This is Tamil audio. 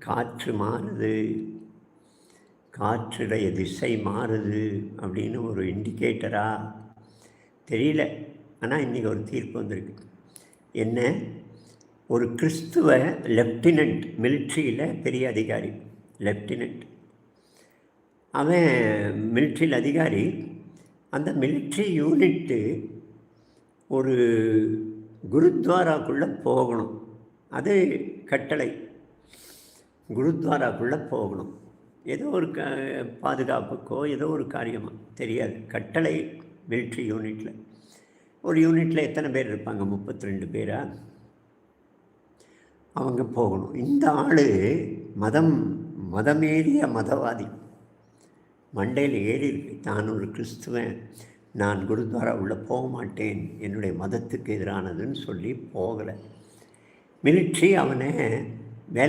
காற்று மாறுது காற்றுடைய திசை மாறுது அப்படின்னு ஒரு இண்டிகேட்டரா தெரியல. ஆனால் இன்றைக்கி ஒரு தீர்ப்பு வந்திருக்கு. என்ன? ஒரு கிறிஸ்துவ லெஃப்டினன்ட் மிலிட்ரியில் பெரிய அதிகாரி லெஃப்டினன்ட் அவன் மிலிட்ரியில் அதிகாரி. அந்த மிலிட்ரி யூனிட்டு ஒரு குருத்வாராக்குள்ளே போகணும். அது கட்டளை. குருத்வாராக்குள்ளே போகணும். ஏதோ ஒரு க பாதுகாப்புக்கோ ஏதோ ஒரு காரியமாக தெரியாது. கட்டளை மிலிட்ரி யூனிட்டில் ஒரு யூனிட்டில் எத்தனை பேர் இருப்பாங்க? முப்பத்தி ரெண்டு பேரா? அவங்க போகணும். இந்த ஆள் மதம் மதமேறிய மதவாதி. மண்டையில் ஏறி இருக்கு. தான் ஒரு கிறிஸ்துவன். நான் குருத்வாரா உள்ளே போக மாட்டேன். என்னுடைய மதத்துக்கு எதிரானதுன்னு சொல்லி போகலை. மிலிட்ரி அவனை வேலை